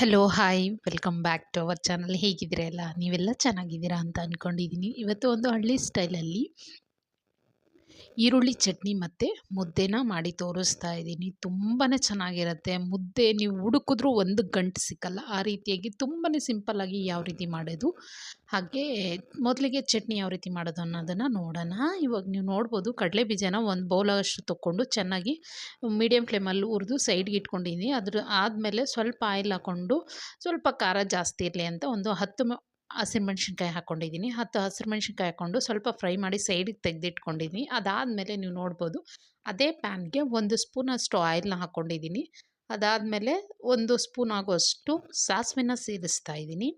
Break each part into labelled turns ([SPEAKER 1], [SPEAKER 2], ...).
[SPEAKER 1] Hello hi welcome back to our channel ಹೇಗಿದ್ದೀರಾ ಎಲ್ಲ? ನೀವೆಲ್ಲ ಚೆನ್ನಾಗಿದ್ದೀರಾ ಅಂತ ಅಂದ್ಕೊಂಡಿದ್ದೀನಿ ಇವತ್ತು ಒಂದು ಹಳ್ಳಿ ಸ್ಟೈಲಲ್ಲಿ ಈರುಳ್ಳಿ ಚಟ್ನಿ ಮತ್ತು ಮುದ್ದೆನ ಮಾಡಿ ತೋರಿಸ್ತಾ ಇದ್ದೀನಿ. ತುಂಬಾ ಚೆನ್ನಾಗಿರುತ್ತೆ. ಮುದ್ದೆ ನೀವು ಹುಡುಕಿದ್ರೂ ಒಂದು ಗಂಟು ಸಿಕ್ಕಲ್ಲ. ಆ ರೀತಿಯಾಗಿ ತುಂಬಾ ಸಿಂಪಲ್ಲಾಗಿ ಯಾವ ರೀತಿ ಮಾಡೋದು? ಹಾಗೆ ಮೊದಲಿಗೆ ಚಟ್ನಿ ಯಾವ ರೀತಿ ಮಾಡೋದು ಅನ್ನೋದನ್ನು ನೋಡೋಣ. ಇವಾಗ ನೀವು ನೋಡ್ಬೋದು ಕಡಲೆ ಬೀಜನ ಒಂದು ಬೌಲಷ್ಟು ತೊಗೊಂಡು ಚೆನ್ನಾಗಿ ಮೀಡಿಯಮ್ ಫ್ಲೇಮಲ್ಲಿ ಹುರಿದು ಸೈಡ್ಗೆ ಇಟ್ಕೊಂಡಿದ್ದೀನಿ. ಅದ್ರ ಆದಮೇಲೆ ಸ್ವಲ್ಪ ಆಯಿಲ್ ಹಾಕ್ಕೊಂಡು ಸ್ವಲ್ಪ ಖಾರ ಜಾಸ್ತಿ ಇರಲಿ ಅಂತ ಒಂದು ಹತ್ತು ಹಸಿರುಮೆಣ್ಸಿನ್ಕಾಯಿ ಹಾಕ್ಕೊಂಡಿದ್ದೀನಿ ಹತ್ತು ಹಸಿರುಮೆಣ್ಸಿನ್ಕಾಯಿ ಹಾಕ್ಕೊಂಡು ಸ್ವಲ್ಪ ಫ್ರೈ ಮಾಡಿ ಸೈಡಿಗೆ ತೆಗೆದಿಟ್ಕೊಂಡಿದ್ದೀನಿ ಅದಾದಮೇಲೆ ನೀವು ನೋಡ್ಬೋದು, ಅದೇ ಪ್ಯಾನ್ಗೆ ಒಂದು ಸ್ಪೂನಷ್ಟು ಆಯಿಲ್ನ ಹಾಕ್ಕೊಂಡಿದ್ದೀನಿ ಅದಾದಮೇಲೆ ಒಂದು ಸ್ಪೂನ್ ಆಗೋಷ್ಟು ಸಾಸಿವೆನ ಸೇರಿಸ್ತಾ ಇದ್ದೀನಿ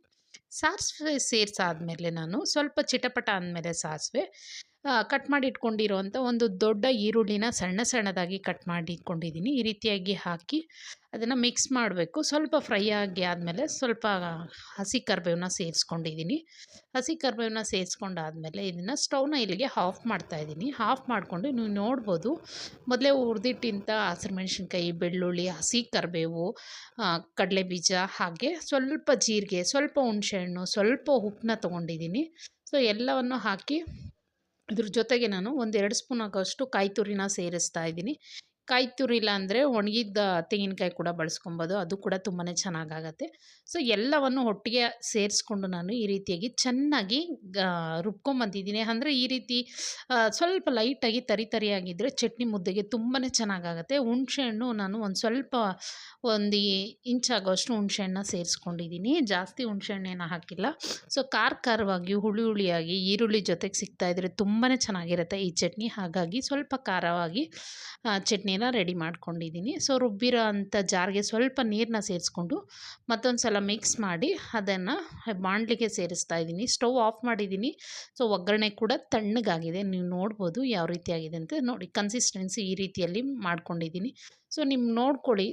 [SPEAKER 1] ಸಾಸಿವೆ ಸೇರಿಸಾದ್ಮೇಲೆ ನಾನು ಸ್ವಲ್ಪ ಚಿಟಪಟ ಅಂದಮೇಲೆ ಸಾಸಿವೆ. ಕಟ್ ಮಾಡಿ ಇಟ್ಕೊಂಡಿರೋವಂಥ ಒಂದು ದೊಡ್ಡ ಈರುಳ್ಳಿನ ಸಣ್ಣ ಸಣ್ಣದಾಗಿ ಕಟ್ ಮಾಡಿ ಇಟ್ಕೊಂಡಿದ್ದೀನಿ ಈ ರೀತಿಯಾಗಿ ಹಾಕಿ ಅದನ್ನು ಮಿಕ್ಸ್ ಮಾಡಬೇಕು. ಸ್ವಲ್ಪ ಫ್ರೈ ಆಗಿ ಆದಮೇಲೆ ಸ್ವಲ್ಪ ಹಸಿ ಕರ್ಬೇವನ್ನ ಸೇರಿಸ್ಕೊಂಡಿದ್ದೀನಿ. ಹಸಿ ಕರ್ಬೇವನ್ನ ಸೇರಿಸ್ಕೊಂಡಾದಮೇಲೆ ಇದನ್ನು ಸ್ಟವ್ನ ಇಲ್ಲಿಗೆ ಆಫ್ ಮಾಡ್ತಾಯಿದ್ದೀನಿ ಆಫ್ ಮಾಡಿಕೊಂಡು ನೀವು ನೋಡ್ಬೋದು, ಮೊದಲೇ ಹುರ್ದಿಟ್ಟಿಂತ ಹಸಿರು ಮೆಣಸಿನ್ಕಾಯಿ, ಬೆಳ್ಳುಳ್ಳಿ, ಹಸಿ ಕರಿಬೇವು ಕಡಲೆ ಬೀಜ ಹಾಗೆ ಸ್ವಲ್ಪ ಜೀರಿಗೆ, ಸ್ವಲ್ಪ ಹುಣಸೆಹಣ್ಣು, ಸ್ವಲ್ಪ ಉಪ್ಪನ್ನ ತೊಗೊಂಡಿದ್ದೀನಿ. ಸೊ ಎಲ್ಲವನ್ನು ಹಾಕಿ ಇದ್ರ ಜೊತೆಗೆ ನಾನು ಒಂದೆರಡು ಸ್ಪೂನ್ ಆಗೋಷ್ಟು ಕಾಯಿ ತುರಿನ ಸೇರಿಸ್ತಾ ಇದ್ದೀನಿ. ಕಾಯಿ ತುರಿಲ್ಲ ಅಂದರೆ ಒಣಗಿದ್ದ ತೆಂಗಿನಕಾಯಿ ಕೂಡ ಬಳಸ್ಕೊಬೋದು. ಅದು ಕೂಡ ತುಂಬಾ ಚೆನ್ನಾಗಾಗತ್ತೆ. ಸೊ, ಎಲ್ಲವನ್ನು ಒಟ್ಟಿಗೆ ಸೇರಿಸ್ಕೊಂಡು ನಾನು ಈ ರೀತಿಯಾಗಿ ಚೆನ್ನಾಗಿ ರುಬ್ಕೊಂಬಂದಿದ್ದೀನಿ. ಅಂದರೆ ಈ ರೀತಿ ಸ್ವಲ್ಪ ಲೈಟಾಗಿ ತರಿ ತರಿಯಾಗಿದ್ದರೆ ಚಟ್ನಿ ಮುದ್ದೆಗೆ ತುಂಬಾ ಚೆನ್ನಾಗಾಗತ್ತೆ. ಹುಣಸೆಹಣ್ಣು ನಾನು ಒಂದು ಸ್ವಲ್ಪ, ಒಂದು ಇಂಚಾಗೋಷ್ಟು ಹುಣಸೆಹಣ್ಣು ಸೇರಿಸ್ಕೊಂಡಿದ್ದೀನಿ. ಜಾಸ್ತಿ ಹುಣಸೆಹಣ್ಣೇನು ಹಾಕಿಲ್ಲ. ಸೊ, ಖಾರ ಖಾರವಾಗಿ, ಹುಳಿ ಹುಳಿಯಾಗಿ, ಈರುಳ್ಳಿ ಜೊತೆಗೆ ಸಿಗ್ತಾಯಿದ್ರೆ ತುಂಬಾ ಚೆನ್ನಾಗಿರುತ್ತೆ ಈ ಚಟ್ನಿ. ಹಾಗಾಗಿ ಸ್ವಲ್ಪ ಖಾರವಾಗಿ ಚಟ್ನಿನ ರೆಡಿ ಮಾಡ್ಕೊಂಡಿದ್ದೀನಿ. ಸೊ, ರುಬ್ಬಿರೋ ಅಂಥ ಜಾರ್ಗೆ ಸ್ವಲ್ಪ ನೀರನ್ನ ಸೇರಿಸ್ಕೊಂಡು ಮತ್ತೊಂದು ಸಲ ಮಿಕ್ಸ್ ಮಾಡಿ ಅದನ್ನು ಬಾಣಲಿಗೆ ಸೇರಿಸ್ತಾ ಇದ್ದೀನಿ. ಸ್ಟವ್ ಆಫ್ ಮಾಡಿದ್ದೀನಿ. ಸೊ, ಒಗ್ಗರಣೆ ಕೂಡ ತಣ್ಣಗಾಗಿದೆ. ನೀವು ನೋಡ್ಬೋದು ಯಾವ ರೀತಿ ಆಗಿದೆ ಅಂತ ನೋಡಿ. ಕನ್ಸಿಸ್ಟೆನ್ಸಿ ಈ ರೀತಿಯಲ್ಲಿ ಮಾಡ್ಕೊಂಡಿದ್ದೀನಿ. ಸೊ ನಿಮ್ಗೆ ನೋಡ್ಕೊಳ್ಳಿ.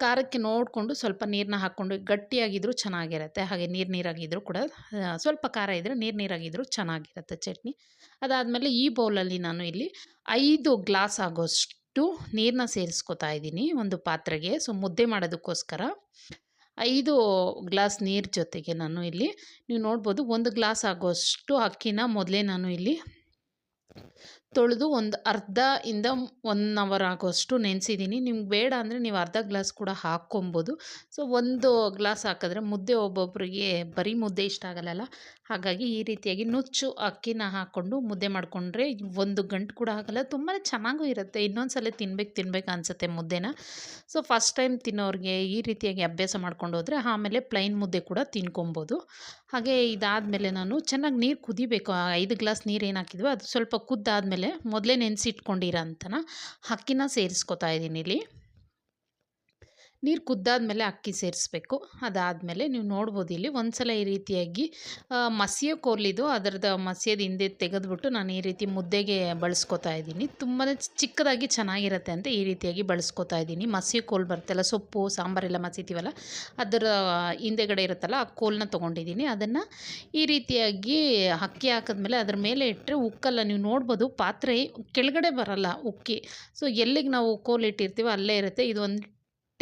[SPEAKER 1] ಖಾರಕ್ಕೆ ನೋಡಿಕೊಂಡು ಸ್ವಲ್ಪ ನೀರನ್ನ ಹಾಕ್ಕೊಂಡು ಗಟ್ಟಿಯಾಗಿದ್ದರೂ ಚೆನ್ನಾಗಿರುತ್ತೆ. ಹಾಗೆ ನೀರು ನೀರಾಗಿದ್ದರೂ ಕೂಡ ಸ್ವಲ್ಪ ಖಾರ ಇದ್ದರೆ ನೀರು ನೀರಾಗಿದ್ದರೂ ಚೆನ್ನಾಗಿರುತ್ತೆ ಚಟ್ನಿ. ಅದಾದಮೇಲೆ ಈ ಬೌಲಲ್ಲಿ ನಾನು ಇಲ್ಲಿ ಐದು ಗ್ಲಾಸ್ ಆಗೋಷ್ಟು ನೀರನ್ನ ಸೇರಿಸ್ಕೊತಾ ಇದ್ದೀನಿ ಒಂದು ಪಾತ್ರೆಗೆ. ಸೊ, ಮುದ್ದೆ ಮಾಡೋದಕ್ಕೋಸ್ಕರ. ಐದು ಗ್ಲಾಸ್ ನೀರು ಜೊತೆಗೆ ನಾನು ಇಲ್ಲಿ, ನೀವು ನೋಡ್ಬೋದು ಒಂದು ಗ್ಲಾಸ್ ಆಗೋಷ್ಟು ಅಕ್ಕಿನ ಮೊದಲೇ ನಾನು ಇಲ್ಲಿ ತೊಳೆದು ಒಂದು ಅರ್ಧ ಇಂದ ಒನ್ ಅವರ್ ಆಗೋಷ್ಟು ನೆನೆಸಿದ್ದೀನಿ. ನಿಮ್ಗೆ ಬೇಡ ಅಂದರೆ ನೀವು ಅರ್ಧ ಗ್ಲಾಸ್ ಕೂಡ ಹಾಕ್ಕೊಬೋದು. ಸೊ, ಒಂದು ಗ್ಲಾಸ್ ಹಾಕಿದ್ರೆ ಮುದ್ದೆ ಒಬ್ಬೊಬ್ಬರಿಗೆ ಬರೀ ಮುದ್ದೆ ಇಷ್ಟ ಆಗಲ್ಲ ಹಾಗಾಗಿ ಈ ರೀತಿಯಾಗಿ ನುಚ್ಚು ಅಕ್ಕಿನ ಹಾಕ್ಕೊಂಡು ಮುದ್ದೆ ಮಾಡಿಕೊಂಡ್ರೆ ಒಂದು ಗಂಟು ಕೂಡ ಆಗಲ್ಲ ತುಂಬಾ ಚೆನ್ನಾಗೂ ಇರುತ್ತೆ. ಇನ್ನೊಂದು ಸಲ ತಿನ್ಬೇಕು ತಿನ್ಬೇಕು ಅನಿಸುತ್ತೆ ಮುದ್ದೆನ. ಸೊ ಫಸ್ಟ್ ಟೈಮ್ ತಿನ್ನೋರಿಗೆ ಈ ರೀತಿಯಾಗಿ ಅಭ್ಯಾಸ ಮಾಡ್ಕೊಂಡು ಹೋದರೆ ಆಮೇಲೆ ಪ್ಲೈನ್ ಮುದ್ದೆ ಕೂಡ ತಿನ್ಕೊಬೋದು. ಹಾಗೆ ಇದಾದಮೇಲೆ ನಾನು ಚೆನ್ನಾಗಿ ನೀರು ಕುದಿಬೇಕು. ಐದು ಗ್ಲಾಸ್ ನೀರು ಏನು ಹಾಕಿದ್ವೋ ಅದು ಸ್ವಲ್ಪ ಕುದ್ದಾದಮೇಲೆ ಮೊದಲೇ ನೆನೆಸಿಟ್ಕೊಂಡಿರೋ ಅಂತನ ಅಕ್ಕಿನ ಸೇರಿಸ್ಕೊತಾ ಇದ್ದೀನಿ ಇಲ್ಲಿ. ನೀರು ಕುದ್ದಾದಮೇಲೆ ಅಕ್ಕಿ ಸೇರಿಸ್ಬೇಕು. ಅದಾದಮೇಲೆ ನೀವು ನೋಡ್ಬೋದು ಇಲ್ಲಿ ಒಂದು ಸಲ ಈ ರೀತಿಯಾಗಿ ಮಸಿಯೋ ಕೋಲಿದು ಅದರದ್ದು ಮಸಿಯೋದು ಹಿಂದೆ ತೆಗೆದುಬಿಟ್ಟು ನಾನು ಈ ರೀತಿ ಮುದ್ದೆಗೆ ಬಳಸ್ಕೊತಾ ಇದ್ದೀನಿ. ತುಂಬಾ ಚಿಕ್ಕದಾಗಿ ಚೆನ್ನಾಗಿರುತ್ತೆ ಅಂತ ಈ ರೀತಿಯಾಗಿ ಬಳಸ್ಕೊತಾ ಇದ್ದೀನಿ. ಮಸಿಯೋ ಕೋಲ್ ಬರುತ್ತಲ್ಲ ಸೊಪ್ಪು ಸಾಂಬಾರೆಲ್ಲ ಮಸಿತೀವಲ್ಲ, ಅದರ ಹಿಂದೆಗಡೆ ಇರುತ್ತಲ್ಲ, ಆ ಕೋಲನ್ನ ತೊಗೊಂಡಿದ್ದೀನಿ. ಅದನ್ನು ಈ ರೀತಿಯಾಗಿ ಅಕ್ಕಿ ಹಾಕಿದ್ಮೇಲೆ ಅದ್ರ ಮೇಲೆ ಇಟ್ಟರೆ ಉಕ್ಕಲ್ಲ, ನೀವು ನೋಡ್ಬೋದು ಪಾತ್ರೆ ಕೆಳಗಡೆ ಬರಲ್ಲ ಉಕ್ಕಿ. ಸೊ ಎಲ್ಲಿಗೆ ನಾವು ಕೋಲ್ ಇಟ್ಟಿರ್ತೀವೋ ಅಲ್ಲೇ ಇರುತ್ತೆ. ಇದು ಒಂದು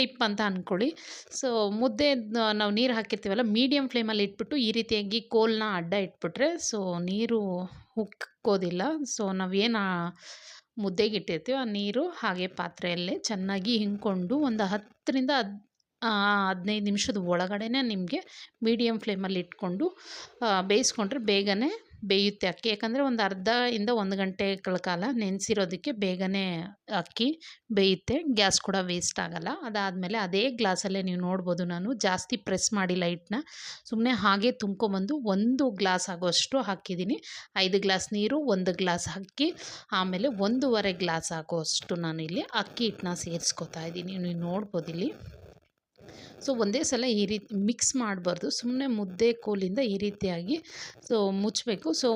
[SPEAKER 1] ಟಿಪ್ ಅಂತ ಅಂದ್ಕೊಳ್ಳಿ ಸೊ ಮುದ್ದೆ ನಾವು ನೀರು ಹಾಕಿರ್ತೀವಲ್ಲ ಮೀಡಿಯಮ್ ಫ್ಲೇಮಲ್ಲಿ ಇಟ್ಬಿಟ್ಟು ಈ ರೀತಿಯಾಗಿ ಕೋಲ್ನ ಅಡ್ಡ ಇಟ್ಬಿಟ್ರೆ ಸೊ ನೀರು ಉಕ್ಕೋದಿಲ್ಲ. ಸೊ ನಾವೇನು ಮುದ್ದೆಗೆ ಇಟ್ಟಿರ್ತೀವಿ ಆ ನೀರು ಹಾಗೆ ಪಾತ್ರೆಯಲ್ಲೇ ಚೆನ್ನಾಗಿ ಹಿಂಕೊಂಡು ಒಂದು ಹತ್ತರಿಂದ ಹದ್ ಹದಿನೈದು ನಿಮಿಷದ ಒಳಗಡೆ ನಿಮಗೆ ಮೀಡಿಯಮ್ ಫ್ಲೇಮಲ್ಲಿ ಇಟ್ಕೊಂಡು ಬೇಯಿಸ್ಕೊಂಡ್ರೆ ಬೇಗನೆ ಬೇಯುತ್ತೆ ಅಕ್ಕಿ. ಯಾಕಂದರೆ ಒಂದು ಅರ್ಧ ಇಂದ ಒಂದು ಗಂಟೆಗಳ ಕಾಲ ನೆನೆಸಿರೋದಕ್ಕೆ ಬೇಗನೆ ಅಕ್ಕಿ ಬೇಯುತ್ತೆ. ಗ್ಯಾಸ್ ಕೂಡ ವೇಸ್ಟ್ ಆಗಲ್ಲ. ಅದಾದಮೇಲೆ ಅದೇ ಗ್ಲಾಸಲ್ಲೇ ನೀವು ನೋಡ್ಬೋದು ನಾನು. ಜಾಸ್ತಿ ಪ್ರೆಸ್ ಮಾಡಿ ಲೈಟ್ನ. ಸುಮ್ಮನೆ ಹಾಗೆ ತುಂಬ್ಕೊಂಬಂದು ಒಂದು ಗ್ಲಾಸ್ ಆಗೋಷ್ಟು ಹಾಕಿದ್ದೀನಿ. ಐದು ಗ್ಲಾಸ್ ನೀರು, ಒಂದು ಗ್ಲಾಸ್ ಅಕ್ಕಿ, ಆಮೇಲೆ ಒಂದೂವರೆ ಗ್ಲಾಸ್ ಆಗೋಷ್ಟು ನಾನು ಇಲ್ಲಿ ಅಕ್ಕಿ ಹಿಟ್ಟನ್ನ ಸೇರಿಸ್ಕೊತಾ ಇದ್ದೀನಿ. ನೀವು ನೋಡ್ಬೋದು ಇಲ್ಲಿ. ಸೊ, ಒಂದೇ ಸಲ ಈ ರೀತಿ ಮಿಕ್ಸ್ ಮಾಡಬಾರ್ದು. ಸುಮ್ಮನೆ ಮುದ್ದೆ ಕೋಲಿಂದ ಈ ರೀತಿಯಾಗಿ, ಸೊ ಮುಚ್ಚಬೇಕು ಸೊ,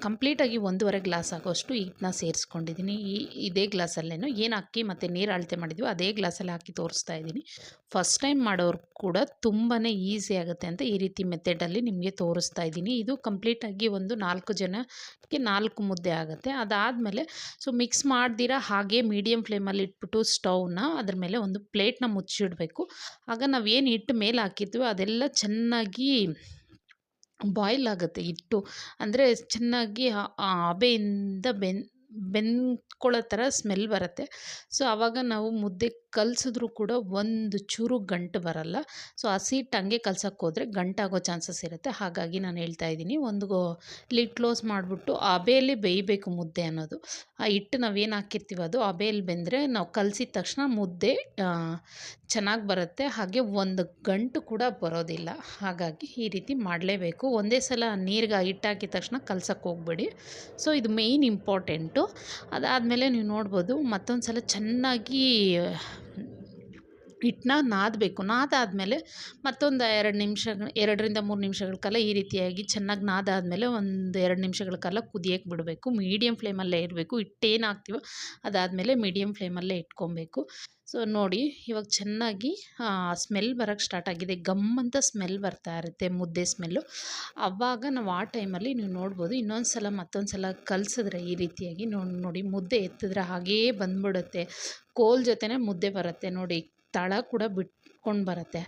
[SPEAKER 1] ಕಂಪ್ಲೀಟಾಗಿ ಒಂದೂವರೆ ಗ್ಲಾಸ್ ಆಗೋಷ್ಟು ಹಿಟ್ಟನ್ನ ಸೇರಿಸ್ಕೊಂಡಿದ್ದೀನಿ. ಈ, ಇದೇ ಗ್ಲಾಸಲ್ಲೇನು, ಏನು ಅಕ್ಕಿ ಮತ್ತು ನೀರು ಅಳತೆ ಮಾಡಿದ್ವಿ, ಅದೇ ಗ್ಲಾಸಲ್ಲಿ ಹಾಕಿ ತೋರಿಸ್ತಾ ಇದ್ದೀನಿ. ಫಸ್ಟ್ ಟೈಮ್ ಮಾಡೋರು ಕೂಡ ತುಂಬಾ ಈಸಿ ಆಗುತ್ತೆ ಅಂತ ಈ ರೀತಿ ಮೆಥಡಲ್ಲಿ ನಿಮಗೆ ತೋರಿಸ್ತಾ ಇದ್ದೀನಿ. ಇದು ಕಂಪ್ಲೀಟಾಗಿ ಒಂದು ನಾಲ್ಕು ಜನಕ್ಕೆ ನಾಲ್ಕು ಮುದ್ದೆ ಆಗುತ್ತೆ. ಅದಾದಮೇಲೆ, ಸೊ, ಮಿಕ್ಸ್ ಮಾಡ್ದಿರ ಹಾಗೆ ಮೀಡಿಯಮ್ ಫ್ಲೇಮಲ್ಲಿ ಇಟ್ಬಿಟ್ಟು ಸ್ಟವ್ನ ಅದ್ರ ಮೇಲೆ ಒಂದು ಪ್ಲೇಟ್ನ ಮುಚ್ಚಿಡಬೇಕು. ಆಗ ನಾವೇನು ಹಿಟ್ಟು ಮೇಲೆ ಹಾಕಿದ್ವಿ ಅದೆಲ್ಲ ಚೆನ್ನಾಗಿ ಬಾಯ್ಲ್ ಆಗುತ್ತೆ ಹಿಟ್ಟು. ಅಂದರೆ ಚೆನ್ನಾಗಿ ಹಬೆಯಿಂದ ಬೆನ್, ಬೆಂದ್ಕೊಳ್ಳೋ ಥರ ಸ್ಮೆಲ್ ಬರುತ್ತೆ. ಸೊ ಆವಾಗ ನಾವು ಮುದ್ದೆ ಕಲಸಿದ್ರೂ ಕೂಡ ಒಂದು ಚೂರು ಗಂಟು ಬರಲ್ಲ. ಸೊ ಹಸಿ ಹಿಟ್ಟು ಹಂಗೆ ಕಲ್ಸೋಕ್ಕೆ ಹೋದರೆ ಗಂಟಾಗೋ ಚಾನ್ಸಸ್ ಇರುತ್ತೆ. ಹಾಗಾಗಿ ನಾನು ಹೇಳ್ತಾ ಇದ್ದೀನಿ, ಒಂದು ಲಿಡ್ ಕ್ಲೋಸ್ ಮಾಡಿಬಿಟ್ಟು ಹಬೆಯಲ್ಲಿ ಬೇಯಬೇಕು ಮುದ್ದೆ ಅನ್ನೋದು. ಆ ಹಿಟ್ಟು ನಾವೇನು ಹಾಕಿರ್ತೀವಿ ಅದು ಹಬೆಯಲ್ಲಿ ಬೆಂದರೆ ನಾವು ಕಲಸಿದ ತಕ್ಷಣ ಮುದ್ದೆ ಚೆನ್ನಾಗಿ ಬರುತ್ತೆ. ಹಾಗೆ ಒಂದು ಗಂಟು ಕೂಡ ಬರೋದಿಲ್ಲ. ಹಾಗಾಗಿ ಈ ರೀತಿ ಮಾಡಲೇಬೇಕು. ಒಂದೇ ಸಲ ನೀರಿಗೆ ಹಿಟ್ಟು ಹಾಕಿದ ತಕ್ಷಣ ಕಲ್ಸೋಕ್ಕೆ ಹೋಗ್ಬೇಡಿ. ಸೊ ಇದು ಮೇಯ್ನ್ ಇಂಪಾರ್ಟೆಂಟು ಅದಾದಮೇಲೆ ನೀವು ನೋಡ್ಬೋದು ಮತ್ತೊಂದು ಸಲ ಚೆನ್ನಾಗಿ ಹಿಟ್ಟನ್ನ ನಾದಬೇಕು. ನಾದಾದಮೇಲೆ ಮತ್ತೊಂದು ಎರಡು ನಿಮಿಷ, ಎರಡರಿಂದ ಮೂರು ನಿಮಿಷಗಳ ಕಾಲ ಈ ರೀತಿಯಾಗಿ ಚೆನ್ನಾಗಿ ನಾದಾದಮೇಲೆ ಒಂದು ಎರಡು ನಿಮಿಷಗಳ ಕಾಲ ಕುದಿಯಕ್ಕೆ ಬಿಡಬೇಕು. ಮೀಡಿಯಮ್ ಫ್ಲೇಮಲ್ಲೇ ಇರಬೇಕು. ಹಿಟ್ಟೇನು ಹಾಕ್ತೀವೋ ಅದಾದಮೇಲೆ ಮೀಡಿಯಮ್ ಫ್ಲೇಮಲ್ಲೇ ಇಟ್ಕೊಬೇಕು. ಸೊ, ನೋಡಿ ಇವಾಗ ಚೆನ್ನಾಗಿ ಸ್ಮೆಲ್ ಬರೋಕ್ಕೆ ಸ್ಟಾರ್ಟ್ ಆಗಿದೆ. ಗಮ್ ಅಂತ ಸ್ಮೆಲ್ ಬರ್ತಾ ಇರುತ್ತೆ ಮುದ್ದೆ ಸ್ಮೆಲ್ಲು. ಆವಾಗ ನಾವು ಆ ಟೈಮಲ್ಲಿ ನೀವು ನೋಡ್ಬೋದು ಇನ್ನೊಂದು ಸಲ ಮತ್ತೊಂದು ಸಲ ಕಲಸಿದ್ರೆ ಈ ರೀತಿಯಾಗಿ ನೋಡಿ ನೋಡಿ ಮುದ್ದೆ ಎತ್ತಿದ್ರೆ ಹಾಗೇ ಬಂದ್ಬಿಡುತ್ತೆ. ಕೋಲ್ ಜೊತೆನೇ ಮುದ್ದೆ ಬರುತ್ತೆ ನೋಡಿ. ತಳ ಕೂಡ ಬಿಟ್ಕೊಂಡು ಬರುತ್ತೆ.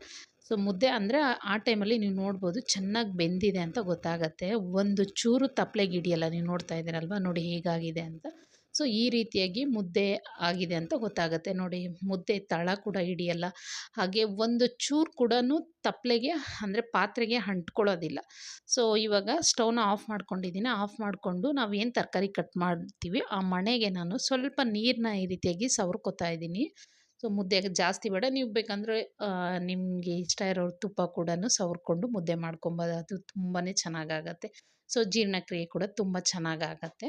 [SPEAKER 1] ಸೊ, ಮುದ್ದೆ ಅಂದರೆ ಆ ಟೈಮಲ್ಲಿ ನೀವು ನೋಡ್ಬೋದು ಚೆನ್ನಾಗಿ ಬೆಂದಿದೆ ಅಂತ ಗೊತ್ತಾಗತ್ತೆ. ಒಂದು ಚೂರು ತಪ್ಪಲೆಗೆ ಹಿಡಿಯಲ್ಲ ನೀವು ನೋಡ್ತಾ ಇದ್ದೀರಲ್ವ? ನೋಡಿ ಹೇಗಾಗಿದೆ ಅಂತ. ಸೊ, ಈ ರೀತಿಯಾಗಿ ಮುದ್ದೆ ಆಗಿದೆ ಅಂತ ಗೊತ್ತಾಗುತ್ತೆ. ನೋಡಿ, ಮುದ್ದೆ, ತಳ ಕೂಡ ಹಿಡಿಯಲ್ಲ ಹಾಗೆ ಒಂದು ಚೂರು ಕೂಡ ತಪ್ಪಲೆಗೆ ಅಂದರೆ ಪಾತ್ರೆಗೆ ಅಂಟ್ಕೊಳ್ಳೋದಿಲ್ಲ. ಸೊ, ಇವಾಗ ಸ್ಟವ್ನ ಆಫ್ ಮಾಡ್ಕೊಂಡಿದ್ದೀನಿ. ಆಫ್ ಮಾಡಿಕೊಂಡು ನಾವು ಏನು ತರಕಾರಿ ಕಟ್ ಮಾಡ್ತೀವಿ, ಆ ಮಣೆಗೆ ನಾನು ಸ್ವಲ್ಪ ನೀರನ್ನ ಈ ರೀತಿಯಾಗಿ ಸವರ್ಕೊತಾ ಇದ್ದೀನಿ. ಸೊ, ಮುದ್ದೆ ಜಾಸ್ತಿ ಬೇಡ. ನೀವು ಬೇಕಂದರೆ ನಿಮಗೆ ಇಷ್ಟ ಇರೋ ತುಪ್ಪ ಕೂಡ ಸವರ್ಕೊಂಡು ಮುದ್ದೆ ಮಾಡ್ಕೊಬೋದು. ಅದು ತುಂಬಾ ಚೆನ್ನಾಗಾಗತ್ತೆ. ಸೊ, ಜೀರ್ಣಕ್ರಿಯೆ ಕೂಡ ತುಂಬ ಚೆನ್ನಾಗಾಗತ್ತೆ.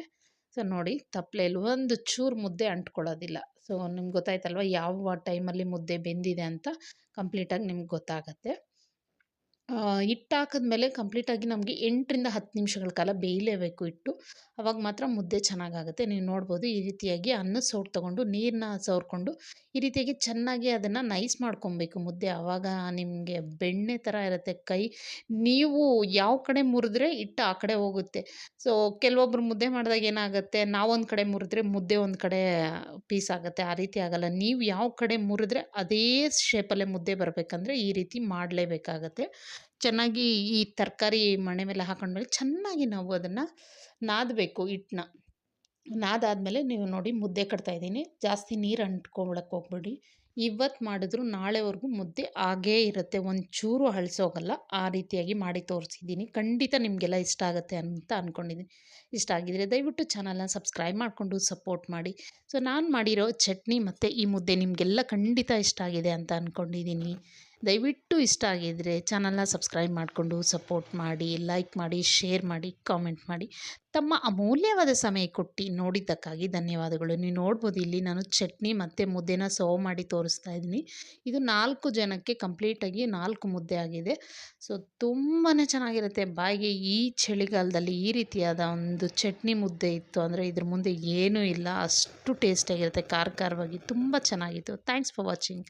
[SPEAKER 1] ಸೊ, ನೋಡಿ ತಪ್ಪಲೆಯಲ್ಲಿ ಒಂದು ಚೂರು ಮುದ್ದೆ ಅಂಟ್ಕೊಳ್ಳೋದಿಲ್ಲ. ಸೊ, ನಿಮ್ಗೆ ಗೊತ್ತಾಯ್ತಲ್ವ, ಯಾವ ಟೈಮಲ್ಲಿ ಮುದ್ದೆ ಬೆಂದಿದೆ ಅಂತ ಕಂಪ್ಲೀಟಾಗಿ ನಿಮ್ಗೆ ಗೊತ್ತಾಗತ್ತೆ. ಹಿಟ್ಟು ಹಾಕಿದ್ಮೇಲೆ ಕಂಪ್ಲೀಟಾಗಿ ನಮಗೆ ಎಂಟರಿಂದ ಹತ್ತು ನಿಮಿಷಗಳ ಕಾಲ ಬೇಯಲೇಬೇಕು ಹಿಟ್ಟು. ಅವಾಗ ಮಾತ್ರ ಮುದ್ದೆ ಚೆನ್ನಾಗಾಗುತ್ತೆ. ನೀವು ನೋಡ್ಬೋದು ಈ ರೀತಿಯಾಗಿ ಅನ್ನ ಸೌಟ್ ತೊಗೊಂಡು ನೀರನ್ನ ಸವರ್ಕೊಂಡು ಈ ರೀತಿಯಾಗಿ ಚೆನ್ನಾಗಿ ಅದನ್ನು ನೈಸ್ ಮಾಡ್ಕೊಬೇಕು ಮುದ್ದೆ. ಆವಾಗ ನಿಮಗೆ ಬೆಣ್ಣೆ ಥರ ಇರುತ್ತೆ ಕೈ. ನೀವು ಯಾವ ಕಡೆ ಮುರಿದ್ರೆ ಹಿಟ್ಟು ಆ ಕಡೆ ಹೋಗುತ್ತೆ. ಸೊ ಕೆಲವೊಬ್ರು ಮುದ್ದೆ ಮಾಡಿದಾಗ ಏನಾಗುತ್ತೆ? ನಾವೊಂದು ಕಡೆ ಮುರಿದ್ರೆ ಮುದ್ದೆ ಒಂದು ಕಡೆ ಪೀಸ್ ಆಗುತ್ತೆ. ಆ ರೀತಿ ಆಗಲ್ಲ. ನೀವು ಯಾವ ಕಡೆ ಮುರಿದ್ರೆ ಅದೇ ಶೇಪಲ್ಲೇ ಮುದ್ದೆ ಬರಬೇಕಂದ್ರೆ ಈ ರೀತಿ ಮಾಡಲೇಬೇಕಾಗತ್ತೆ. ಚೆನ್ನಾಗಿ ಈ ತರಕಾರಿ ಮಣೆ ಮೇಲೆ ಹಾಕೊಂಡ್ಮೇಲೆ ಚೆನ್ನಾಗಿ ನಾವು ಅದನ್ನು ನಾದಬೇಕು ಹಿಟ್ಟನ್ನ. ನಾದಾದಮೇಲೆ ನೀವು ನೋಡಿ ಮುದ್ದೆ ಕಟ್ತಾ ಇದ್ದೀನಿ. ಜಾಸ್ತಿ ನೀರು ಅಂಟ್ಕೊಳಕ್ಕೆ ಹೋಗ್ಬೇಡಿ. ಇವತ್ತು ಮಾಡಿದ್ರು ನಾಳೆವರೆಗೂ ಮುದ್ದೆ ಹಾಗೇ ಇರುತ್ತೆ. ಒಂಚೂರು ಅಳಿಸೋಗಲ್ಲ ಆ ರೀತಿಯಾಗಿ ಮಾಡಿ ತೋರಿಸಿದ್ದೀನಿ. ಖಂಡಿತ ನಿಮಗೆಲ್ಲ ಇಷ್ಟ ಆಗುತ್ತೆ ಅಂತ ಅಂದ್ಕೊಂಡಿದ್ದೀನಿ ಇಷ್ಟ ಆಗಿದರೆ ದಯವಿಟ್ಟು ಚಾನಲ್ನ ಸಬ್ಸ್ಕ್ರೈಬ್ ಮಾಡಿಕೊಂಡು ಸಪೋರ್ಟ್ ಮಾಡಿ. ಸೊ ನಾನು ಮಾಡಿರೋ ಚಟ್ನಿ ಮತ್ತು ಈ ಮುದ್ದೆ ನಿಮಗೆಲ್ಲ ಖಂಡಿತ ಇಷ್ಟ ಆಗಿದೆ ಅಂತ ಅಂದ್ಕೊಂಡಿದ್ದೀನಿ ದಯವಿಟ್ಟು ಇಷ್ಟ ಆಗಿದ್ದರೆ ಚಾನಲ್ನ ಸಬ್ಸ್ಕ್ರೈಬ್ ಮಾಡಿಕೊಂಡು ಸಪೋರ್ಟ್ ಮಾಡಿ, ಲೈಕ್ ಮಾಡಿ, ಶೇರ್ ಮಾಡಿ, ಕಾಮೆಂಟ್ ಮಾಡಿ. ತಮ್ಮ ಅಮೂಲ್ಯವಾದ ಸಮಯ ಕೊಟ್ಟು ನೋಡಿದ್ದಕ್ಕಾಗಿ ಧನ್ಯವಾದಗಳು. ನೀವು ನೋಡ್ಬೋದು ಇಲ್ಲಿ ನಾನು ಚಟ್ನಿ ಮತ್ತು ಮುದ್ದೆನ ಸರ್ವ್ ಮಾಡಿ ತೋರಿಸ್ತಾ ಇದ್ದೀನಿ. ಇದು ನಾಲ್ಕು ಜನಕ್ಕೆ ಕಂಪ್ಲೀಟಾಗಿ ನಾಲ್ಕು ಮುದ್ದೆ ಆಗಿದೆ. ಸೊ ತುಂಬಾ ಚೆನ್ನಾಗಿರುತ್ತೆ. ಬಾಯಿಗೆ ಈ ಚಳಿಗಾಲದಲ್ಲಿ ಈ ರೀತಿಯಾದ ಒಂದು ಚಟ್ನಿ ಮುದ್ದೆ ಇತ್ತು ಅಂದರೆ ಇದ್ರ ಮುಂದೆ ಏನೂ ಇಲ್ಲ. ಅಷ್ಟು ಟೇಸ್ಟಿಯಾಗಿರುತ್ತೆ ಖಾರ ಖಾರವಾಗಿ ತುಂಬ ಚೆನ್ನಾಗಿತ್ತು. Thanks for watching